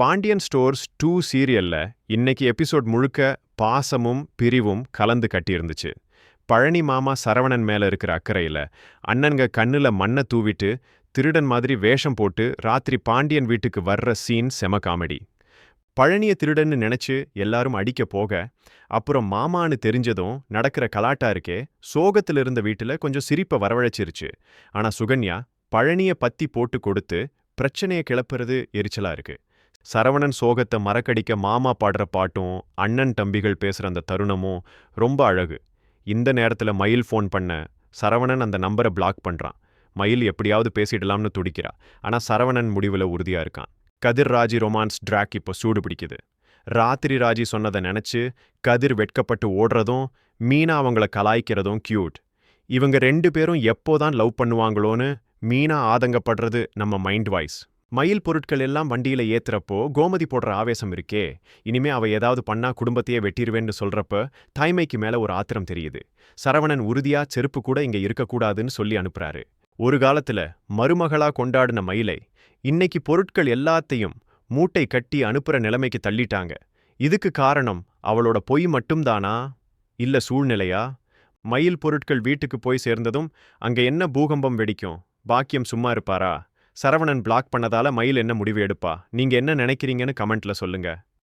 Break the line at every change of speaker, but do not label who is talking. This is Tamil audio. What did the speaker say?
பாண்டியன் ஸ்டோர்ஸ் டூ சீரியல்ல இன்னைக்கு எபிசோட் முழுக்க பாசமும் பிரிவும் கலந்து கட்டியிருந்துச்சு. பழனி மாமா சரவணன் மேல இருக்கிற அக்கறையில அண்ணன்க கண்ணுல மண்ணை தூவிட்டு திருடன் மாதிரி வேஷம் போட்டு ராத்திரி பாண்டியன் வீட்டுக்கு வர்ற சீன் செம காமெடி. பழனிய திருடன்னு நினைச்சு எல்லாரும் அடிக்க போக அப்புறம் மாமான்னு தெரிஞ்சதும் நடக்கிற கலாட்டா இருக்கே சோகத்துல இருந்த வீட்டுல கொஞ்சம் சிரிப்பை வரவழைச்சிருச்சு. ஆனா சுகன்யா பழனிய பத்தி போட்டு கொடுத்து பிரச்சனையை கிளப்புறது எரிச்சலா இருக்கு. சரவணன் சோகத்தை மறக்கடிக்க மாமா பாடுற பாட்டும் அண்ணன் தம்பிகள் பேசுற அந்த தருணமும் ரொம்ப அழகு. இந்த நேரத்துல மயில் ஃபோன் பண்ண சரவணன் அந்த நம்பரை பிளாக் பண்றான். மயில் எப்படியாவது பேசிடலாம்னு துடிக்கிறா. ஆனா சரவணன் முடிவுல உறுதியா இருக்கான். கதிர் ராஜி ரொமான்ஸ் ட்ராக் இப்போ சூடு பிடிக்குது. ராத்திரி ராஜி சொன்னதை நினைச்சு கதிர் வெட்கப்பட்டு ஓடுறதும் மீனா அவங்கள கலாய்க்கிறதும் கியூட் இவங்க ரெண்டு பேரும் எப்போதான் லவ் பண்ணுவாங்களோன்னு மீனா ஆதங்கப்படுறது நம்ம மைண்ட் வாய்ஸ் மயில் பொருட்கள் எல்லாம் வண்டியில ஏத்துறப்போ கோமதி போடுற ஆவேசம் இருக்கே. இனிமே அவ ஏதாவது பண்ணா குடும்பத்தையே வெட்டிருவேன்னு சொல்றப்ப தாய்மைக்கு மேல ஒரு ஆத்திரம் தெரியுது. சரவணன் உறுதியா செருப்பு கூட இங்க இருக்கக்கூடாதுன்னு சொல்லி அனுப்புறாரு. ஒரு காலத்துல மருமகளா கொண்டாடின மயிலை இன்னைக்கு பொருட்கள் எல்லாத்தையும் மூட்டை கட்டி அனுப்புற நிலைமைக்கு தள்ளிட்டாங்க. இதுக்கு காரணம் அவளோட பொய் மட்டும்தானா? இல்ல சூழ்நிலையா? மயில் பொருட்கள் வீட்டுக்கு போய் சேர்ந்ததும் அங்க என்ன பூகம்பம் வெடிக்கும்? பாக்கியம் சும்மா இருப்பாரா? சரவணன் பிளாக் பண்ணதால மயில் என்ன முடிவு எடுப்பா? நீங்க என்ன நினைக்கிறீங்கன்னு கமெண்ட்ல சொல்லுங்க.